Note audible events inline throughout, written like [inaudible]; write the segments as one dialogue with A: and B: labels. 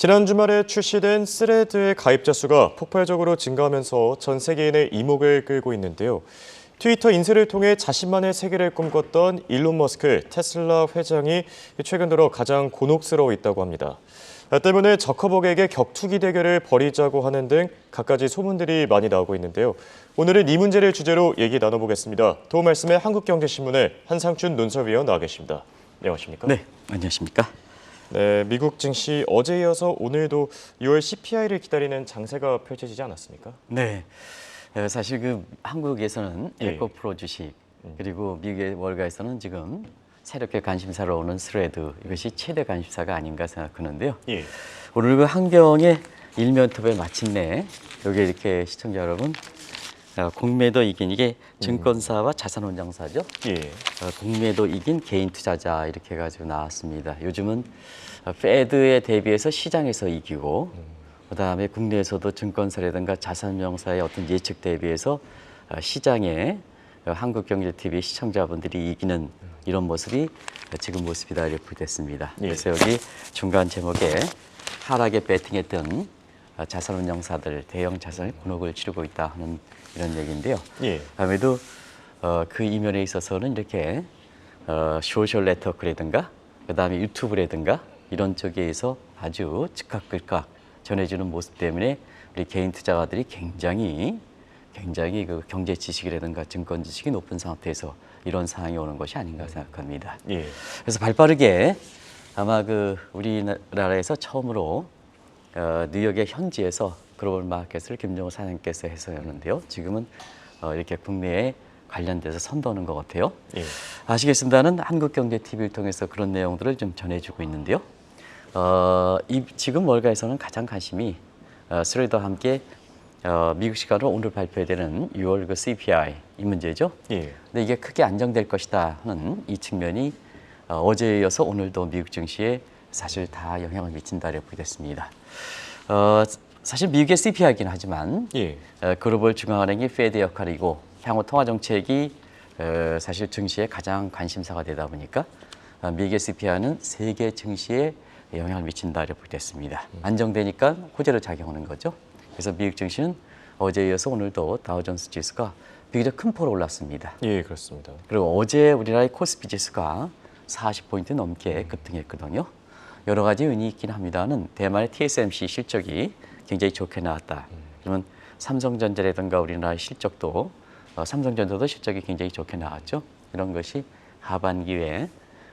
A: 지난 주말에 출시된 스레드의 가입자 수가 폭발적으로 증가하면서 전 세계인의 이목을 끌고 있는데요. 트위터 인쇄를 통해 자신만의 세계를 꿈꿨던 일론 머스크 테슬라 회장이 최근 들어 가장 곤혹스러워 있다고 합니다. 때문에 저커버그에게 격투기 대결을 벌이자고 하는 등 갖가지 소문들이 많이 나오고 있는데요. 오늘은 이 문제를 주제로 얘기 나눠보겠습니다. 도움 말씀에 한국경제신문의 한상춘 논설위원 나와 계십니다. 안녕하십니까?
B: 네, 안녕하십니까?
A: 네, 미국 증시 어제 이어서 오늘도 6월 CPI를 기다리는 장세가 펼쳐지지 않았습니까?
B: 네, 어, 사실 그 한국에서는
A: 예.
B: 에코프로 주식 그리고 미국의 월가에서는 지금 새롭게 관심사로 오는 스레드 이것이 최대 관심사가 아닌가 생각하는데요.
A: 예.
B: 오늘 그 한경의 일면 톱에 마침내 여기 이렇게 시청자 여러분 어, 공매도 이긴 이게 증권사와 자산운용사죠.
A: 예.
B: 어, 공매도 이긴 개인 투자자 이렇게 해가지고 나왔습니다. 요즘은 어, 페드에 대비해서 시장에서 이기고 그다음에 국내에서도 증권사라든가 자산명사의 어떤 예측 대비해서 어, 시장에 어, 한국경제TV 시청자분들이 이기는 이런 모습이 어, 지금 모습이다 이렇게 됐습니다.
A: 예.
B: 그래서 여기 중간 제목에 하락에 배팅했던 어, 자산운용사들 대형 자산의 곤혹을 치르고 있다 하는 이런 얘기인데요.
A: 예.
B: 아무래도 어, 그 이면에 있어서는 이렇게 어, 소셜 네트워크라든가 그다음에 유튜브라든가 이런 쪽에서 아주 즉각즉각 전해주는 모습 때문에 우리 개인 투자가들이 굉장히 굉장히 그 경제 지식이라든가 증권 지식이 높은 상태에서 이런 상황이 오는 것이 아닌가 생각합니다.
A: 예.
B: 그래서 발빠르게 아마 그 우리나라에서 처음으로 어, 뉴욕의 현지에서 글로벌 마켓을 김정호 사장님께서 해서였는데요. 지금은 어, 이렇게 국내에 관련돼서 선도하는 것 같아요.
A: 예.
B: 아시겠습니다는 한국경제TV를 통해서 그런 내용들을 좀 전해주고 있는데요. 어, 이, 지금 월가에서는 가장 관심이 어, 스레드와 함께 어, 미국 시간으로 오늘 발표되는 6월 그 CPI 이 문제죠.
A: 예.
B: 근데 이게 크게 안정될 것이다 하는 이 측면이 어, 어제에 이어서 오늘도 미국 증시에 사실 다 영향을 미친다 이렇게 보겠습니다. 어, 사실 미국의 CPI이긴 하지만
A: 예.
B: 어, 글로벌 중앙은행이 페드 역할이고 향후 통화 정책이 어, 사실 증시의 가장 관심사가 되다 보니까 어, 미국의 CPI는 세계 증시에 영향을 미친다 이렇게 보겠습니다. 안정되니까 호재로 작용하는 거죠. 그래서 미국 증시는 어제에 이어서 오늘도 다우존스 지수가 비교적 큰 폭으로 올랐습니다.
A: 예, 그렇습니다.
B: 그리고 어제 우리나라의 코스피 지수가 40포인트 넘게 급등했거든요. 여러 가지 요인이 있긴 합니다는 대만의 TSMC 실적이 굉장히 좋게 나왔다. 그러면 삼성전자라든가 우리나라의 실적도 어, 삼성전자도 실적이 굉장히 좋게 나왔죠. 이런 것이 하반기에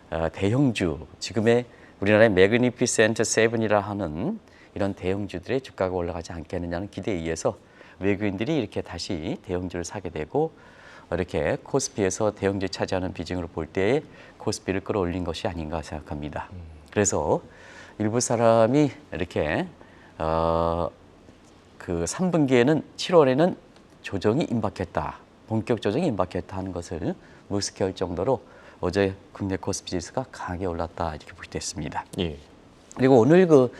B: 어, 대형주 지금의 우리나라의 매그니피센트 세븐이라 하는 이런 대형주들의 주가가 올라가지 않겠느냐는 기대에 의해서 외국인들이 이렇게 다시 대형주를 사게 되고 이렇게 코스피에서 대형주 차지하는 비중을 볼 때에 코스피를 끌어올린 것이 아닌가 생각합니다. 그래서 일부 사람이 이렇게 어, 그 3분기에는 7월에는 조정이 임박했다. 본격 조정이 임박했다 하는 것을 무색할 정도로 어제 국내 코스피 지수가 강하게 올랐다 이렇게 보겠습니다.
A: 예.
B: 그리고 오늘 그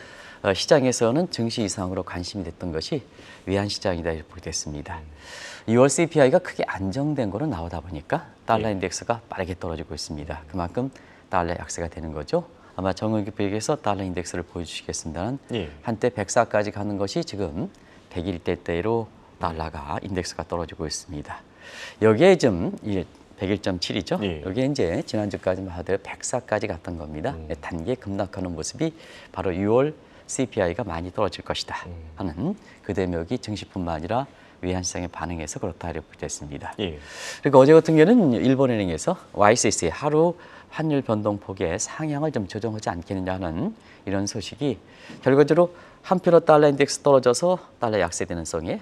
B: 어, 시장에서는 증시 이상으로 관심이 됐던 것이 외환 시장이다 이렇게 보겠습니다. 2월 CPI가 크게 안정된 거로 나오다 보니까 달러
A: 예.
B: 인덱스가 빠르게 떨어지고 있습니다. 그만큼 달러 약세가 되는 거죠. 아마 정은기표에서 달러 인덱스를 보여주시겠습니다는
A: 예.
B: 한때 104까지 가는 것이 지금 101대대로 달러가 인덱스가 떨어지고 있습니다. 여기에 좀 이게 101.7이죠.
A: 예.
B: 여기에 이제 지난주까지만 하더라도 104까지 갔던 겁니다.
A: 음.
B: 단계 급락하는 모습이 바로 6월 CPI가 많이 떨어질 것이다
A: 음.
B: 하는 그 대목이 증시뿐만 아니라 외환시장의 반응에서 그렇다 이렇게 됐습니다.
A: 예.
B: 그리고 어제 같은 경우는 일본은행에서 YCC 하루 환율 변동폭의 상향을 좀 조정하지 않겠느냐는 이런 소식이 결과적으로 한편으로 달러 인덱스 떨어져서 달러 약세되는 성에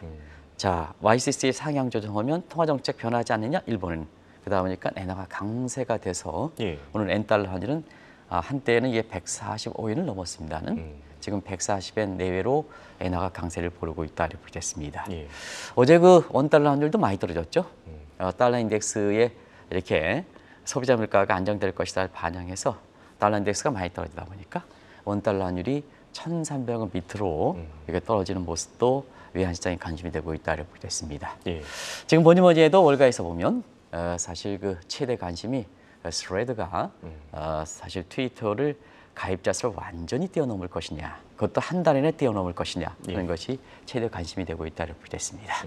B: 자 YCC 상향 조정하면 통화 정책 변하지 않느냐 일본은 그러다 보니까 엔화가 강세가 돼서
A: 예.
B: 오늘 엔달러 환율은 아, 한때는 이게 145엔을 넘었습니다는
A: 음.
B: 지금 140엔 내외로 엔화가 강세를 보이고 있다 이렇게 됐습니다.
A: 예.
B: 어제 그 원달러 환율도 많이 떨어졌죠.
A: 음.
B: 어, 달러 인덱스에 이렇게 소비자 물가가 안정될 것이다 반영해서 달러 인덱스가 많이 떨어지다 보니까 원달러 환율이 1,300원 밑으로
A: 음.
B: 이렇게 떨어지는 모습도 외환 시장에 관심이 되고 있다 이렇게 됐습니다.
A: 예.
B: 지금 뭐니 뭐니 해도 월가에서 보면 어, 사실 그 최대 관심이 어, 스레드가
A: 음.
B: 어, 사실 트위터를 가입자 수를 완전히 뛰어넘을 것이냐, 그것도 한달 이내 뛰어넘을 것이냐 하는
A: 예.
B: 것이 최대 관심이 되고 있다 이렇게 됐습니다.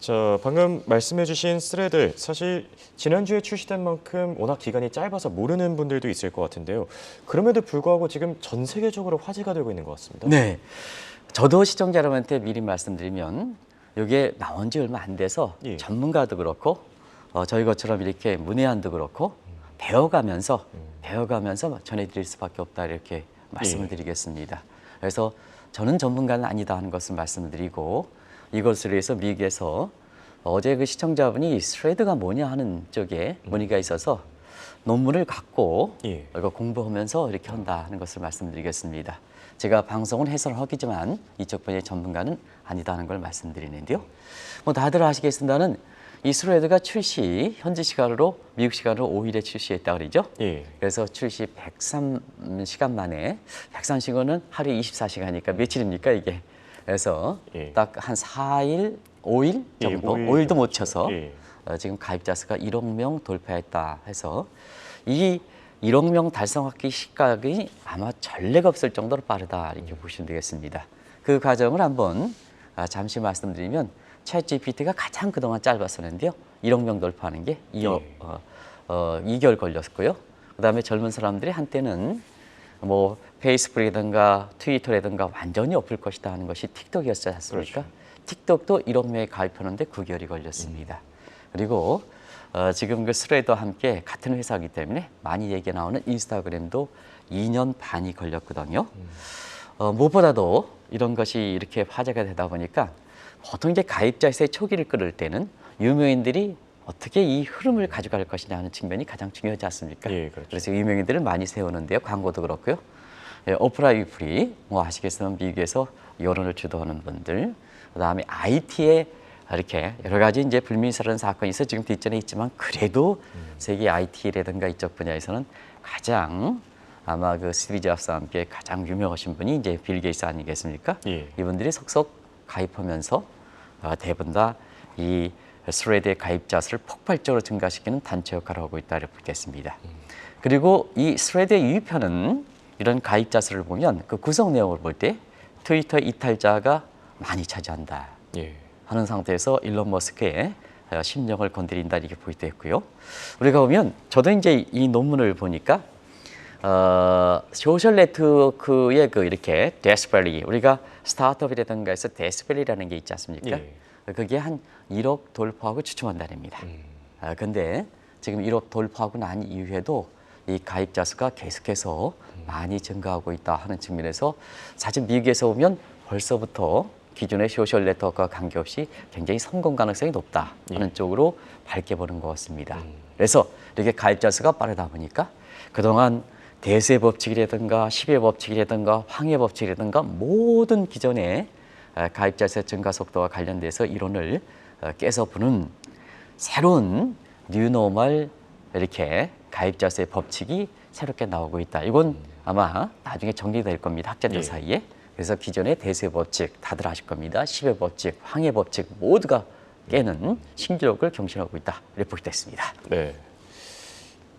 A: 자, 방금 말씀해주신 스레드 사실 지난주에 출시된 만큼 워낙 기간이 짧아서 모르는 분들도 있을 것 같은데요. 그럼에도 불구하고 지금 전 세계적으로 화제가 되고 있는 것 같습니다.
B: 네. 저도 시청자 여러분한테 미리 말씀드리면 이게 나온 지 얼마 안 돼서
A: 예.
B: 전문가도 그렇고 어, 저희 것처럼 이렇게 문외한도 그렇고 배워가면서 배워가면서 전해드릴 수밖에 없다 이렇게 말씀을
A: 예.
B: 드리겠습니다. 그래서 저는 전문가는 아니다 하는 것을 말씀드리고 이것을 위해서 미국에서 어제 그 시청자분이 스레드가 뭐냐 하는 쪽에 문의가 있어서 논문을 갖고
A: 예.
B: 이거 공부하면서 이렇게 한다 하는 것을 말씀드리겠습니다. 제가 방송은 해설을 하기지만 이쪽 분야의 전문가는 아니다는 걸 말씀드리는데요. 뭐 다들 아시겠습니다는 이 스레드가 출시 현지 시간으로 미국 시간으로 5일에 출시했다 그러죠.
A: 예.
B: 그래서 출시 103시간 만에 103시간은 하루 24시간이니까 며칠입니까 이게? 그래서
A: 예.
B: 딱한 4일, 5일
A: 예,
B: 정도,
A: 오일
B: 5일 도 못 쳐서
A: 예.
B: 어, 지금 가입자 수가 1억 명 돌파했다 해서 이 1억 명 달성하기 시각이 아마 전례가 없을 정도로 빠르다 이렇게 보시면 되겠습니다. 그 과정을 한번 아, 잠시 말씀드리면 챗 GPT가 가장 그동안 짧았었는데요. 1억 명 돌파하는 게 2억,
A: 예.
B: 어, 어, 2개월 걸렸고요. 그다음에 젊은 사람들이 한때는 뭐 페이스북이라든가 트위터라든가 완전히 엎을 것이다 하는 것이 틱톡이었지 않습니까? 틱톡도 1억 명이 가입하는데 9개월이 걸렸습니다. 그리고 어, 지금 그 스레드와 함께 같은 회사이기 때문에 많이 얘기 나오는 인스타그램도 2년 반이 걸렸거든요. 어, 무엇보다도 이런 것이 이렇게 화제가 되다 보니까 보통 이제 가입자 수의 초기를 끌을 때는 유명인들이 어떻게 이 흐름을 가져갈 것이냐 하는 측면이 가장 중요하지 않습니까?
A: 예, 그렇죠.
B: 그래서 유명인들을 많이 세우는데요. 광고도 그렇고요. 예, 오프라 위프리, 뭐 아시겠지만 미국에서 여론을 주도하는 분들, 그다음에 IT에 이렇게 여러 가지 이제 불미스러운 사건이 있어 지금 뒷전에 있지만 그래도 세계 IT라든가 이쪽 분야에서는 가장 아마 그 스티브 잡스와 함께 가장 유명하신 분이 이제 빌 게이츠 아니겠습니까?
A: 예.
B: 이분들이 속속 가입하면서 어, 대부분 다 이 스레드의 가입자 수를 폭발적으로 증가시키는 단체 역할을 하고 있다고 보겠습니다. 그리고 이 스레드의 유입하는 이런 가입자 수를 보면 그 구성 내용을 볼 때 트위터 이탈자가 많이 차지한다.
A: 예.
B: 하는 상태에서 일론 머스크의 어, 심령을 건드린다 이렇게 보이도 했고요. 우리가 보면 저도 이제 이 논문을 보니까 어, 소셜 네트워크의 그 이렇게 데스벨리 우리가 스타트업이라든가 해서 데스벨리라는 게 있지 않습니까?
A: 예.
B: 그게 한 1억 돌파하고 추첨한다랍니다. 아, 근데 지금 1억 돌파하고 난 이후에도 이 가입자 수가 계속해서 많이 증가하고 있다 하는 측면에서 사실 미국에서 보면 벌써부터 기존의 소셜 네트워크와 관계없이 굉장히 성공 가능성이 높다 하는 쪽으로 밝게 보는 것 같습니다. 그래서 이렇게 가입자 수가 빠르다 보니까 그동안 대세 법칙이라든가 시배 법칙이라든가 황해 법칙이라든가 모든 기존의 아, 가입자 수 증가 속도와 관련돼서 이론을 어, 깨서 부는 새로운 뉴노멀 이렇게 가입자 수의 법칙이 새롭게 나오고 있다. 이건 아마 나중에 정리될 겁니다. 학자들
A: 예.
B: 사이에. 그래서 기존의 대세 법칙 다들 아실 겁니다. 시배 법칙, 황해 법칙 모두가 깨는 신기록을 경신하고 있다. 이렇게 보게 됐습니다.
A: 네.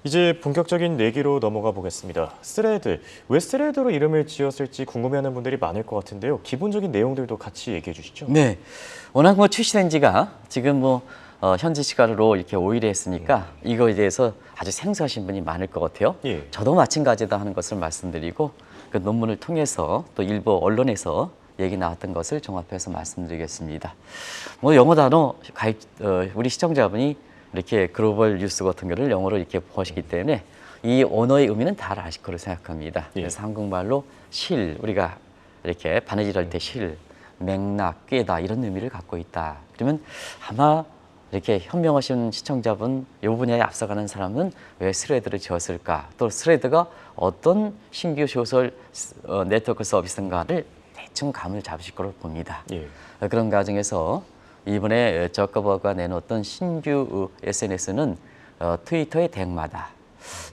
A: 이제 본격적인 내기로 넘어가 보겠습니다. 스레드. 왜 스레드로 이름을 지었을지 궁금해하는 분들이 많을 것 같은데요. 기본적인 내용들도 같이 얘기해 주시죠.
B: 네. 워낙 뭐 출시된 지가 지금 뭐 어, 현지 시간으로 이렇게 5일에 했으니까 이거에 대해서 아주 생소하신 분이 많을 것 같아요.
A: 예.
B: 저도 마찬가지다 하는 것을 말씀드리고 그 논문을 통해서 또 일부 언론에서 얘기 나왔던 것을 종합해서 말씀드리겠습니다. 뭐 영어 단어 가입 어, 우리 시청자분이 이렇게 글로벌 뉴스 같은 거를 영어로 이렇게 보시기 때문에 이 언어의 의미는 다 아실 거로 생각합니다.
A: 예.
B: 그래서 한국말로 실 우리가 이렇게 바느질 할 때 실, 맥락, 꿰다 이런 의미를 갖고 있다. 그러면 아마 이렇게 현명하신 시청자분 이 분야에 앞서가는 사람은 왜 스레드를 지었을까? 또 스레드가 어떤 신규 소설 어, 네트워크 서비스인가를 대충 감을 잡으실 거로 봅니다.
A: 예.
B: 어, 그런 과정에서 이번에 저커버가 내놓았던 신규 SNS는 어, 트위터의 대응마다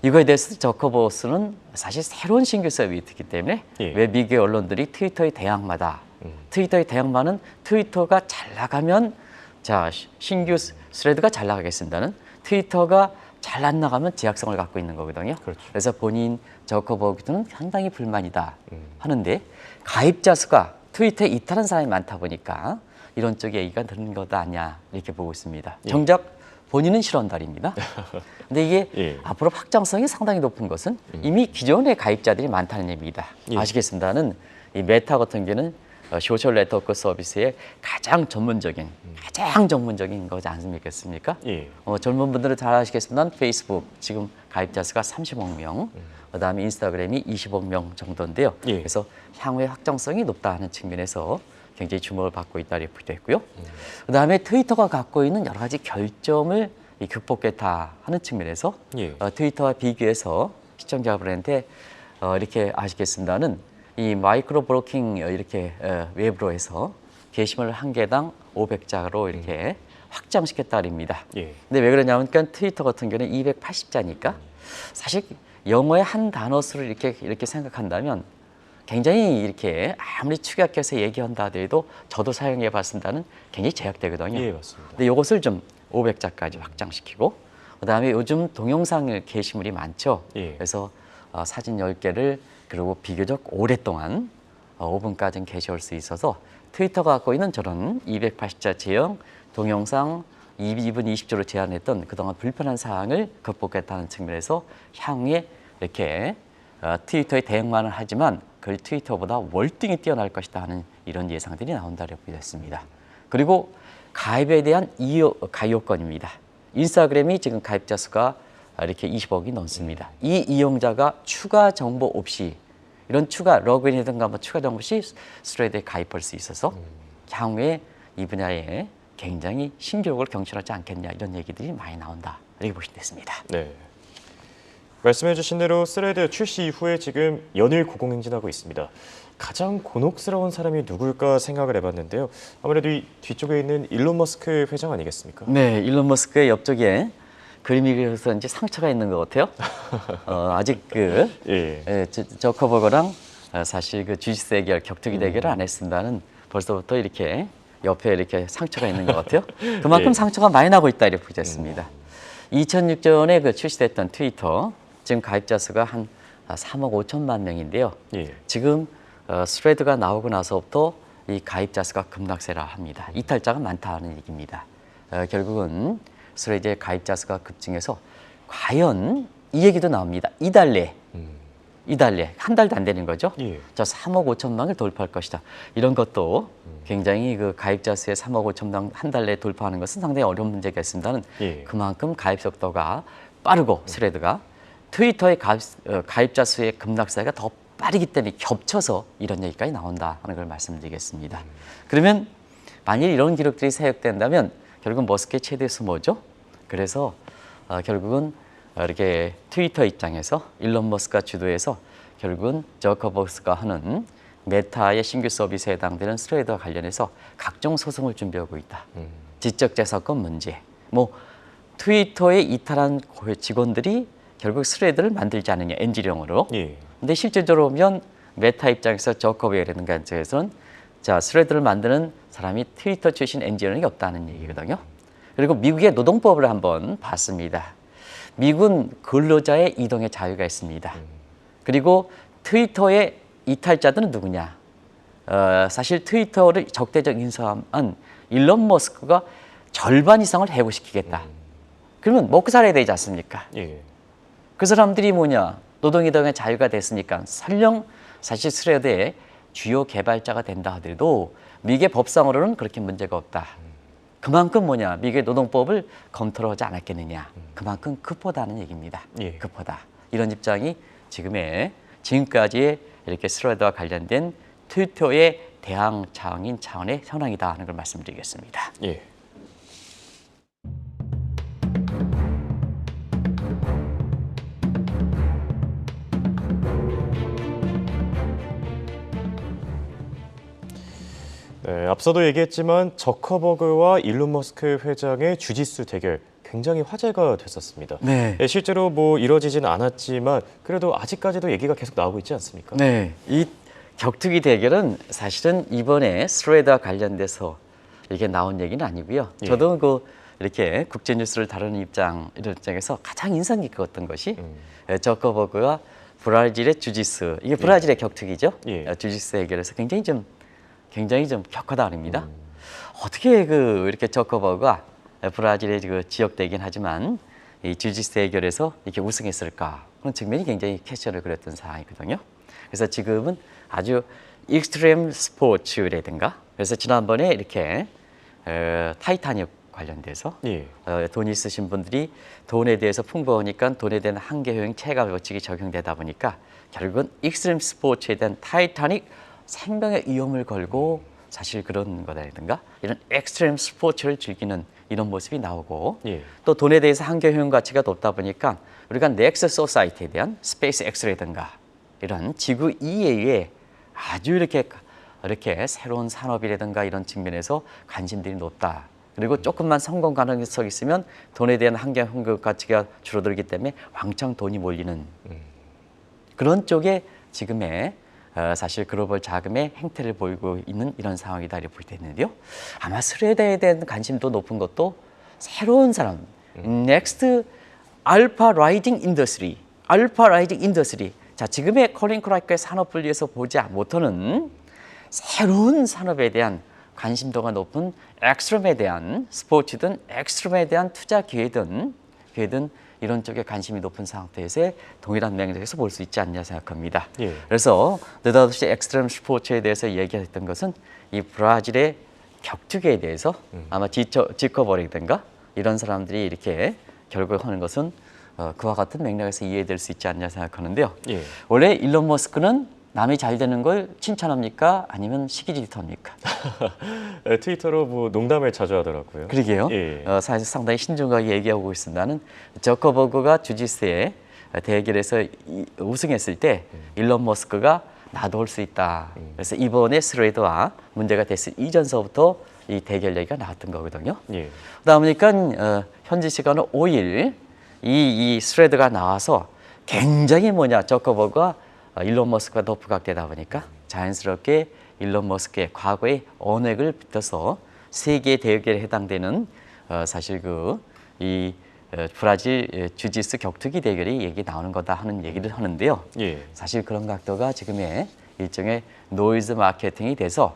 B: 이거에 대해서 저커버스는 사실 새로운 신규 서비스이기 때문에
A: 예.
B: 왜 미국의 언론들이 트위터의 대항마다 트위터의 대항마는 트위터가 잘 나가면 자 시- 신규 스- 스레드가 잘 나가겠습니다는 트위터가 잘 안 나가면 제약성을 갖고 있는 거거든요.
A: 그렇죠.
B: 래서 본인 저커버그는 상당히 불만이다 하는데 가입자 수가 트위터에 이탈한 사람이 많다 보니까 이런 쪽에 얘기가 드는 거다 아니야 이렇게 보고 있습니다. 정작 본인은 싫어한다입니다. [laughs] 근데 이게
A: 예.
B: 앞으로 확장성이 상당히 높은 것은 이미 기존의 가입자들이 많다는 얘기입니다.
A: 예.
B: 아시겠습니다는 이 메타 같은 경우는 어, 소셜 네트워크 서비스의 가장 전문적인 가장 전문적인 거지 않습니까?
A: 예.
B: 어, 젊은 분들은 잘 아시겠지만 페이스북 지금 가입자 수가 30억 명, 그다음에 인스타그램이 20억 명 정도인데요.
A: 예.
B: 그래서 향후의 확장성이 높다는 측면에서 굉장히 주목을 받고 있다 이렇게 됐고요. 그다음에 트위터가 갖고 있는 여러 가지 결점을 이 극복했다 하는 측면에서
A: 예.
B: 어, 트위터와 비교해서 시청자분한테 어, 이렇게 아시겠습니다는 이 마이크로 브로킹 어, 이렇게 어, 웹으로 해서 게시물 한 개당 500자로 이렇게 확장시켰다 그럽니다.
A: 예.
B: 근데 왜 그러냐면 그러니까 트위터 같은 경우는 280자니까 사실 영어의 한 단어 수를 이렇게 이렇게 생각한다면 굉장히 이렇게 아무리 축약해서 얘기한다 하더라도 저도 사용해 봤습니다는 굉장히 제약되거든요.
A: 예, 맞습니다.
B: 근데 이것을 좀 500자까지 확장시키고 그다음에 요즘 동영상 게시물이 많죠.
A: 예.
B: 그래서 어, 사진 10개를 그리고 비교적 오랫동안 어, 5분까지는 게시할 수 있어서 트위터가 갖고 있는 저런 280자 제형 동영상 2분 20초로 제한했던 그동안 불편한 사항을 극복했다는 측면에서 향후에 이렇게 어, 트위터에 대응만은 하지만 그 트위터보다 월등히 뛰어날 것이다 하는 이런 예상들이 나온다고 보였습니다. 그리고 가입에 대한 이요, 가입요건입니다. 인스타그램이 지금 가입자 수가 이렇게 20억이 넘습니다. 이 이용자가 추가 정보 없이 이런 추가 로그인이든가 뭐 추가 정보 없이 스트레이트에 가입할 수 있어서 향후에 이 분야에 굉장히 신교육을 경신하지 않겠냐 이런 얘기들이 많이 나온다 이렇게 보시면 됐습니다.
A: 네. 말씀해 주신 대로 스레드 출시 이후에 지금 연일 고공행진하고 있습니다. 가장 곤혹스러운 사람이 누굴까 생각을 해봤는데요. 아무래도 이 뒤쪽에 있는 일론 머스크 회장 아니겠습니까?
B: 네, 일론 머스크의 옆쪽에 그림이 그려서인지 상처가 있는 것 같아요. [laughs] 어, 아직 그
A: 예.
B: 예, 저- 저커버거랑 어, 사실 그 주식 대결, 격투기 대결을 안 했습니다는 벌써부터 이렇게 옆에 이렇게 상처가 있는 것 같아요. [laughs] 그만큼
A: 예.
B: 상처가 많이 나고 있다 이렇게 보겠습니다. 2006년에 그 출시됐던 트위터 지금 가입자 수가 한 3억 5천만 명인데요.
A: 예.
B: 지금 어, 스레드가 나오고 나서부터 이 가입자 수가 급락세라 합니다. 이탈자가 많다는 얘기입니다. 어, 결국은 스레드의 가입자 수가 급증해서 과연 이 얘기도 나옵니다. 이달 내,
A: 음.
B: 이달 내, 한 달도 안 되는 거죠.
A: 예.
B: 저 3억 5천만을 돌파할 것이다. 이런 것도 굉장히 그 가입자 수의 3억 5천만 한 달 내에 돌파하는 것은 상당히 어려운 문제가 있습니다는
A: 예.
B: 그만큼 가입 속도가 빠르고 스레드가 트위터의 가입, 어, 가입 자 수의 급락세가 더 빠르기 때문에 겹쳐서 이런 얘기까지 나온다 하는 걸 말씀드리겠습니다. 그러면 만일 이런 기록들이 사역된다면 결국 머스크의 최대 수모죠. 그래서 어, 결국은 어, 이렇게 트위터 입장에서 일론 머스크가 주도해서 결국은 저커버스가 하는 메타의 신규 서비스에 해당되는 스트레이드와 관련해서 각종 소송을 준비하고 있다. 지적재산권 문제, 뭐 트위터에 이탈한 고- 직원들이 결국 스레드를 만들지 않느냐 엔지령으로.
A: 예.
B: 근데 실제적으로 보면 메타 입장에서 저커베이라든가 입장에서는 자 스레드를 만드는 사람이 트위터 출신 엔지니어가 없다는 얘기거든요. 그리고 미국의 노동법을 한번 봤습니다. 미국은 근로자의 이동의 자유가 있습니다. 그리고 트위터의 이탈자들은 누구냐? 어, 사실 트위터를 적대적 인수한 일론 머스크가 절반 이상을 해고시키겠다. 그러면 먹고 살아야 되지 않습니까?
A: 예.
B: 그 사람들이 뭐냐? 노동이동의 자유가 됐으니까 설령 사실 스레드의 주요 개발자가 된다 하더라도 미국의 법상으로는 그렇게 문제가 없다. 그만큼 뭐냐? 미국의 노동법을 검토를 하지 않았겠느냐. 그만큼 급하다는 얘기입니다.
A: 예.
B: 급하다. 이런 입장이 지금의 지금까지의 이렇게 스레드와 관련된 트위터의 대항 차원인 차원의 현황이다 하는 걸 말씀드리겠습니다.
A: 예. 네, 앞서도 얘기했지만 저커버그와 일론 머스크 회장의 주짓수 대결 굉장히 화제가 됐었습니다.
B: 네.
A: 예, 실제로 뭐 이뤄지진 않았지만 그래도 아직까지도 얘기가 계속 나오고 있지 않습니까?
B: 네, 이 격투기 대결은 사실은 이번에 스트레이드와 관련돼서 이게 나온 얘기는 아니고요.
A: 예.
B: 저도 그 이렇게 국제 뉴스를 다루는 입장 이런 입장에서 가장 인상 깊었던 것이
A: 음.
B: 에, 저커버그가 브라질의 주짓수 이게 브라질의 격투기죠.
A: 예.
B: 어, 주짓수 해결에서 굉장히 좀 굉장히 좀 격하다입니다. 어떻게 그 이렇게 저커버그가 브라질의 그 지역대긴 하지만 이 주짓수 해결에서 이렇게 우승했을까 그런 측면이 굉장히 퀘션을 그렸던 상황이거든요. 그래서 지금은 아주 익스트림 스포츠라든가 그래서 지난번에 이렇게 어, 타이타닉 관련돼서
A: 예.
B: 어, 돈 있으신 분들이 돈에 대해서 풍부하니까 돈에 대한 한계 효용 체감 법칙이 적용되다 보니까 결국은 익스트림 스포츠에 대한 타이타닉 생명의 위험을 걸고 사실 그런 거다든가 이런 익스트림 스포츠를 즐기는 이런 모습이 나오고
A: 예.
B: 또 돈에 대해서 한계 효용 가치가 높다 보니까 우리가 넥스 소사이티에 대한 스페이스 X라든가 이런 지구 이외에 아주 이렇게 이렇게 새로운 산업이라든가 이런 측면에서 관심들이 높다. 그리고 조금만 성공 가능성이 있으면 돈에 대한 한계 효용 가치가 줄어들기 때문에 왕창 돈이 몰리는 그런 쪽에 지금의 어, 사실 글로벌 자금의 행태를 보이고 있는 이런 상황이다 이렇게 볼때 있는데요. 아마 스웨덴에 대한 관심도 높은 것도 새로운 사람, 넥스트 알파 라이딩 인더스트리, 알파 라이딩 인더스트리. 자, 지금의 컬린 크라이크의 산업 분리에서 보지 못하는 새로운 산업에 대한 관심도가 높은 엑스트림에 대한 스포츠든 엑스트림에 대한 투자 기회든 기회든 이런 쪽에 관심이 높은 상태에서 동일한 맥락에서 볼 수 있지 않냐 생각합니다.
A: 예.
B: 그래서 느닷없이 엑스트림 스포츠에 대해서 얘기했던 것은 이 브라질의 격투기에 대해서 아마 지쳐, 지커버리든가 이런 사람들이 이렇게 결국 하는 것은 어, 그와 같은 맥락에서 이해될 수 있지 않냐 생각하는데요.
A: 예.
B: 원래 일론 머스크는 남이 잘 되는 걸 칭찬합니까? 아니면 시기 질투합니까? [laughs]
A: 에, 트위터로 뭐 농담을 자주 하더라고요.
B: 그러게요.
A: 예.
B: 어, 사실 상당히 신중하게 얘기하고 있습니다. 나는 저커버그가 주짓수에 대결에서 이- 우승했을 때 일론 머스크가 나도 할수 있다. 그래서 이번에 스레드와 문제가 됐을 이전서부터 이 대결 얘기가 나왔던 거거든요.
A: 예.
B: 그러다 보니까 어, 현지 시간은 5일 이, 이 스레드가 나와서 굉장히 뭐냐 저커버그가 어, 일론 머스크가 더 부각되다 보니까 자연스럽게 일론 머스크의 과거의 언액을 빗어서 세계 대결에 해당되는 어, 사실 그이 어, 브라질 예, 주짓수 격투기 대결이 얘기 나오는 거다 하는 얘기를 하는데요.
A: 예.
B: 사실 그런 각도가 지금의 일종의 노이즈 마케팅이 돼서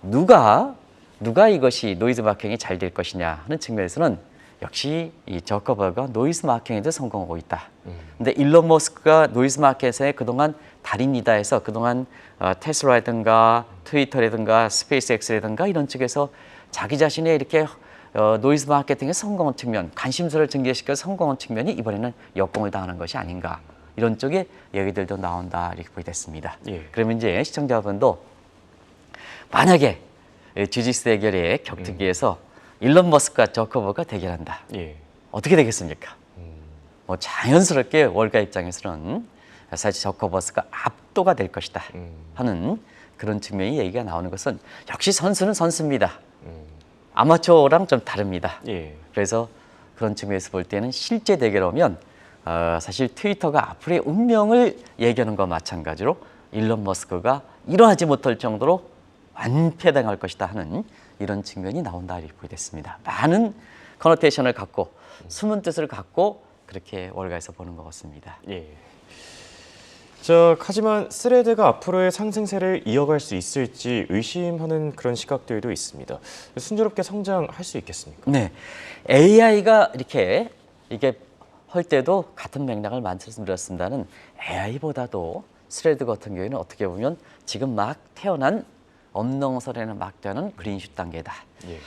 B: 누가 누가 이것이 노이즈 마케팅이 잘 될 것이냐 하는 측면에서는 역시 이 저커버가 노이즈 마케팅에도 성공하고 있다. 근데 일론 머스크가 노이즈 마켓에 그동안 달인이다 해서 그동안 어, 테슬라라든가 트위터라든가 스페이스X라든가 이런 쪽에서 자기 자신의 이렇게 어, 노이즈 마케팅의 성공한 측면, 관심사를 증대시켜 성공한 측면이 이번에는 역공을 당하는 것이 아닌가 이런 쪽의 얘기들도 나온다 이렇게 보게 됐습니다.
A: 예.
B: 그러면 이제 시청자분도 만약에 이 주짓수 대결의 격투기에서 일론 머스크와 저커버가 대결한다.
A: 예.
B: 어떻게 되겠습니까? 뭐 자연스럽게 월가 입장에서는 사실 저커버스가 압도가 될 것이다 하는 그런 측면이 얘기가 나오는 것은 역시 선수는 선수입니다. 아마추어랑 좀 다릅니다.
A: 예.
B: 그래서 그런 측면에서 볼 때는 실제 대결 오면 어, 사실 트위터가 앞으로의 운명을 얘기하는 것과 마찬가지로 일론 머스크가 일어나지 못할 정도로 완패당할 것이다 하는 이런 측면이 나온다 이렇게 보게 됐습니다. 많은 커너테이션을 갖고 숨은 뜻을 갖고 그렇게 월가에서 보는 것 같습니다.
A: 예. 자, 하지만 스레드가 앞으로의 상승세를 이어갈 수 있을지 의심하는 그런 시각들도 있습니다. 순조롭게 성장할 수 있겠습니까?
B: 네, AI가 이렇게 이게 할 때도 같은 맥락을 말씀드렸습니다는 AI보다도 스레드 같은 경우에는 어떻게 보면 지금 막 태어난 엄농설에는 막 태어난 그린슛 단계다.
A: 예.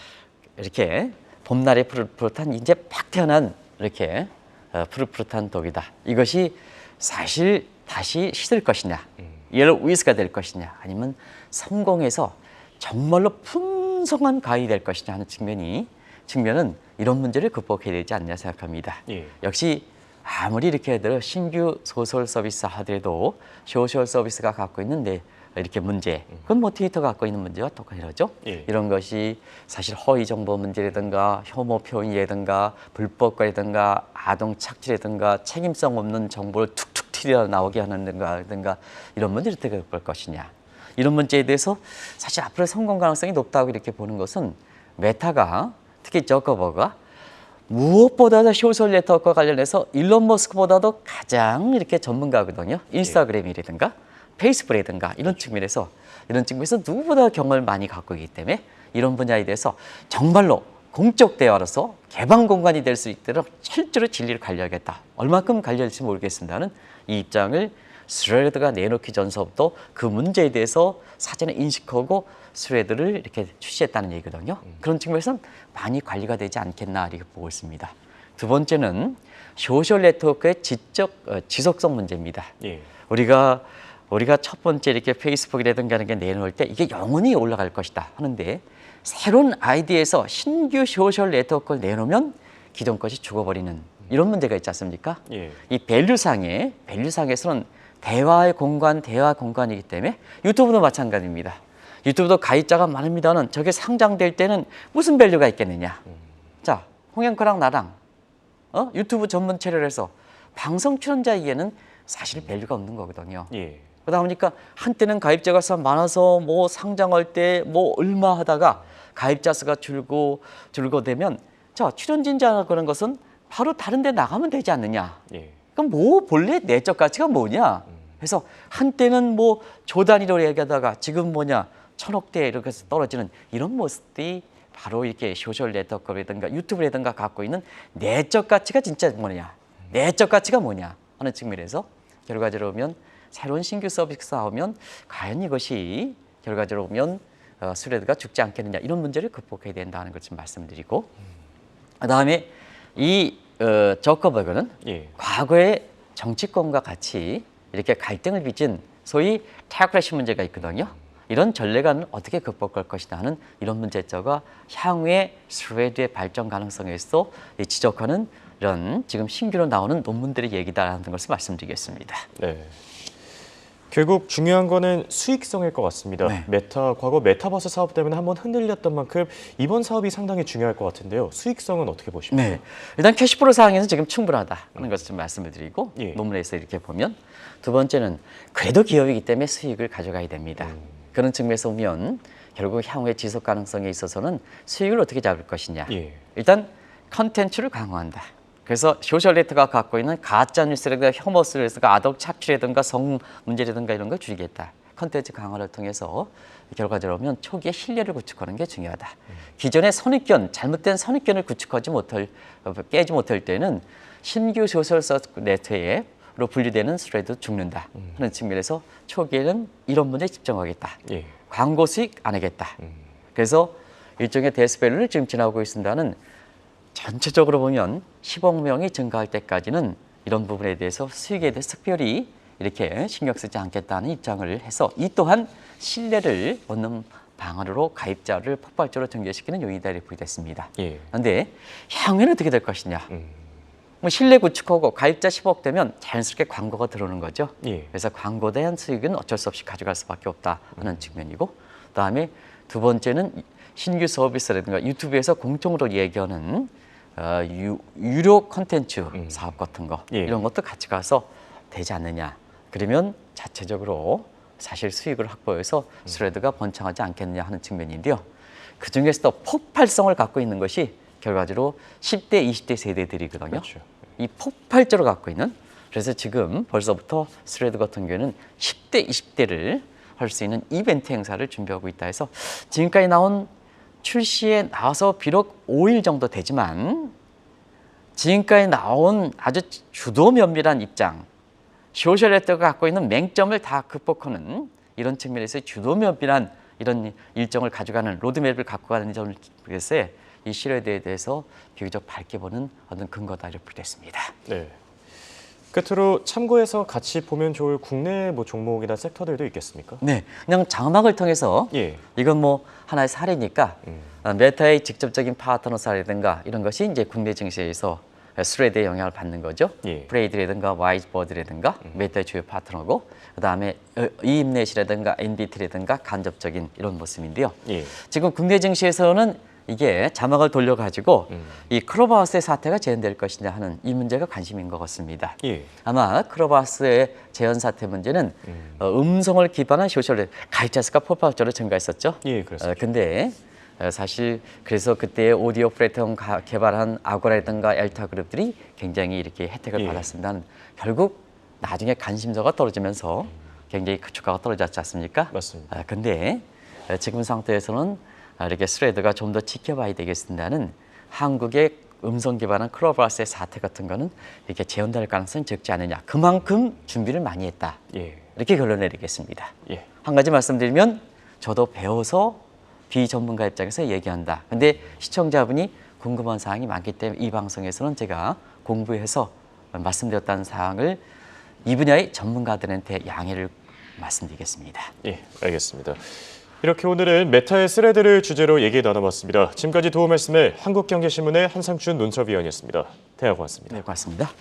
B: 이렇게 봄날의 푸릇푸릇한 이제 팍 태어난 이렇게 어, 푸릇푸릇한 독이다. 이것이 사실 다시 시들 것이냐, 옐로 위스가 될 것이냐, 아니면 성공해서 정말로 풍성한 가이 될 것이냐 하는 측면이 측면은 이런 문제를 극복해야 되지 않냐 생각합니다.
A: 예.
B: 역시 아무리 이렇게 해도 신규 소설 서비스 하더라도 소셜 서비스가 갖고 있는 데 이렇게 문제, 그건 뭐 트위터가 갖고 있는 문제와 똑같이죠.
A: 예.
B: 이런 것이 사실 허위 정보 문제라든가 혐오 표현이라든가 불법과라든가 아동 착취라든가 책임성 없는 정보를 툭툭 튀어 나오게 하는든가 이런 문제를 어떻게 극복할 것이냐. 이런 문제에 대해서 사실 앞으로 성공 가능성이 높다고 이렇게 보는 것은 메타가 특히 저커버가 무엇보다도 소셜 네트워크와 관련해서 일론 머스크보다도 가장 이렇게 전문가거든요. 인스타그램이라든가 페이스북이라든가 이런 측면에서 이런 측면에서 누구보다 경험을 많이 갖고 있기 때문에 이런 분야에 대해서 정말로 공적 대화로서 개방 공간이 될 수 있도록 실제로 진리를 관리하겠다. 얼마큼 관리할지 모르겠습니다는 이 입장을 스레드가 내놓기 전서부터 그 문제에 대해서 사전에 인식하고 스레드를 이렇게 출시했다는 얘기거든요. 그런 측면에서는 많이 관리가 되지 않겠나 이렇게 보고 있습니다. 두 번째는 소셜 네트워크의 지적 어, 지속성 문제입니다.
A: 예.
B: 우리가 우리가 첫 번째 이렇게 페이스북이라든가 하는 게 내놓을 때 이게 영원히 올라갈 것이다 하는데 새로운 아이디에서 신규 소셜 네트워크를 내놓으면 기존 것이 죽어버리는 이런 문제가 있지 않습니까?
A: 예.
B: 이 밸류상에 밸류상에서는 대화의 공간, 대화 공간이기 때문에 유튜브도 마찬가지입니다. 유튜브도 가입자가 많습니다는 저게 상장될 때는 무슨 밸류가 있겠느냐? 자, 홍영크랑 나랑 어? 유튜브 전문 채널을 해서 방송 출연자에게는 사실 밸류가 없는 거거든요.
A: 예.
B: 그러다 보니까 한때는 가입자가 수 많아서 뭐 상장할 때 뭐 얼마 하다가 가입자 수가 줄고 줄고 되면 자 출연진자 그런 것은 바로 다른 데 나가면 되지 않느냐.
A: 예.
B: 그럼 뭐 본래 내적 가치가 뭐냐? 그래서 한때는 뭐 조 단위로 얘기하다가 지금 뭐냐 천억대 이렇게 해서 떨어지는 이런 모습들이 바로 이렇게 소셜 네트워크라든가 유튜브라든가 갖고 있는 내적 가치가 진짜 뭐냐? 내적 가치가 뭐냐? 하는 측면에서 결과적으로 보면 새로운 신규 서비스가 나오면 과연 이것이 결과적으로 보면 어, 스레드가 죽지 않겠느냐 이런 문제를 극복해야 된다는 걸 좀 말씀드리고 그다음에 이 어, 저커버그는
A: 예.
B: 과거의 정치권과 같이 이렇게 갈등을 빚은 소위 테크라시 문제가 있거든요. 이런 전례가는 어떻게 극복할 것이다 하는 이런 문제점과 향후의 스웨드의 발전 가능성에서 이 지적하는 이런 지금 신규로 나오는 논문들의 얘기다라는 것을 말씀드리겠습니다.
A: 네. 결국 중요한 거는 수익성일 것 같습니다.
B: 네.
A: 메타 과거 메타버스 사업 때문에 한번 흔들렸던 만큼 이번 사업이 상당히 중요할 것 같은데요. 수익성은 어떻게 보십니까?
B: 네. 일단 캐시프로 상황에서 지금 충분하다 하는 것을 좀 말씀을 드리고
A: 예.
B: 논문에서 이렇게 보면 두 번째는 그래도 기업이기 때문에 수익을 가져가야 됩니다. 그런 측면에서 보면 결국 향후의 지속 가능성에 있어서는 수익을 어떻게 잡을 것이냐.
A: 예.
B: 일단 컨텐츠를 강화한다. 그래서 소셜 네트가 갖고 있는 가짜 뉴스라든가 혐오스라든가 아동 착취라든가 성 문제라든가 이런 걸 줄이겠다. 컨텐츠 강화를 통해서 결과적으로 보면 초기에 신뢰를 구축하는 게 중요하다. 기존의 선입견, 잘못된 선입견을 구축하지 못할 어, 깨지 못할 때는 신규 소셜 네트로 분류되는 스레도 죽는다 하는 측면에서 초기에는 이런 문제에 집중하겠다.
A: 예.
B: 광고 수익 안 하겠다. 그래서 일종의 데스밸류를 지금 지나고 있습니다는 전체적으로 보면 10억 명이 증가할 때까지는 이런 부분에 대해서 수익에 대해서 특별히 이렇게 신경 쓰지 않겠다는 입장을 해서 이 또한 신뢰를 얻는 방안으로 가입자를 폭발적으로 증가시키는 요인이다 이렇게 보겠습니다.
A: 예.
B: 그런데 향후에는 어떻게 될 것이냐?
A: 음.
B: 뭐 신뢰 구축하고 가입자 10억 되면 자연스럽게 광고가 들어오는 거죠.
A: 예.
B: 그래서 광고에 대한 수익은 어쩔 수 없이 가져갈 수밖에 없다 하는 측면이고 그다음에 두 번째는 신규 서비스라든가 유튜브에서 공통으로 얘기하는 어, 유, 유료 컨텐츠 사업 같은 거
A: 예.
B: 이런 것도 같이 가서 되지 않느냐. 그러면 자체적으로 사실 수익을 확보해서 스레드가 번창하지 않겠느냐 하는 측면인데요. 그 중에서도 폭발성을 갖고 있는 것이 결과적으로 10대 20대 세대들이거든요.
A: 그렇죠.
B: 이 폭발적으로 갖고 있는 그래서 지금 벌써부터 스레드 같은 경우에는 10대, 20대를 할 수 있는 이벤트 행사를 준비하고 있다 해서 지금까지 나온 출시에 나와서 비록 5일 정도 되지만 지금까지 나온 아주 주도 면밀한 입장 네트워크가 갖고 있는 맹점을 다 극복하는 이런 측면에서 주도 면밀한 이런 일정을 가져가는 로드맵을 갖고 가는 점을 위해서 이 실외대에 대해서 비교적 밝게 보는 어떤 근거다 이렇게 됐습니다.
A: 네. 끝으로 참고해서 같이 보면 좋을 국내 뭐 종목이나 섹터들도 있겠습니까?
B: 네, 그냥 장막을 통해서
A: 예.
B: 이건 뭐 하나의 사례니까
A: 음.
B: 어, 메타의 직접적인 파트너 사례든가 이런 것이 이제 국내 증시에서 스레드의 영향을 받는 거죠.
A: 예.
B: 브레이드라든가 와이즈버드라든가 메타의 주요 파트너고 그다음에 어, 이임넷이라든가 엔비트라든가 간접적인 이런 모습인데요.
A: 예.
B: 지금 국내 증시에서는 이게 자막을 돌려가지고
A: 음.
B: 이 크로바우스의 사태가 재현될 것이냐 하는 이 문제가 관심인 것 같습니다.
A: 예.
B: 아마 크로바스의 재현 사태 문제는
A: 음.
B: 어, 음성을 기반한 소셜 가입자 수가 폭발적으로 증가했었죠.
A: 예, 그렇습니다.
B: 어, 근데 어, 사실 그래서 그때 오디오 플랫폼 가- 개발한 아고라든가 엘타 그룹들이 굉장히 이렇게 혜택을
A: 예.
B: 받았습니다. 결국 나중에 관심도가 떨어지면서 굉장히 그 주가가 떨어졌지 않습니까?
A: 맞습니다.
B: 아, 근데 어, 지금 상태에서는 아, 이렇게 스레드가 좀 더 지켜봐야 되겠습니다는 한국의 음성 기반한 클로버스의 사태 같은 거는 이렇게 재현될 가능성이 적지 않느냐. 그만큼 준비를 많이 했다.
A: 예.
B: 이렇게 결론 내리겠습니다.
A: 예.
B: 한 가지 말씀드리면 저도 배워서 비전문가 입장에서 얘기한다. 근데 시청자분이 궁금한 사항이 많기 때문에 이 방송에서는 제가 공부해서 말씀드렸다는 사항을 이 분야의 전문가들한테 양해를 말씀드리겠습니다.
A: 예, 알겠습니다. 이렇게 오늘은 메타의 스레드를 주제로 얘기 나눠봤습니다. 지금까지 도움 말씀을 한국경제신문의 한상춘 논설위원이었습니다. 대학 고맙습니다.
B: 네, 고맙습니다.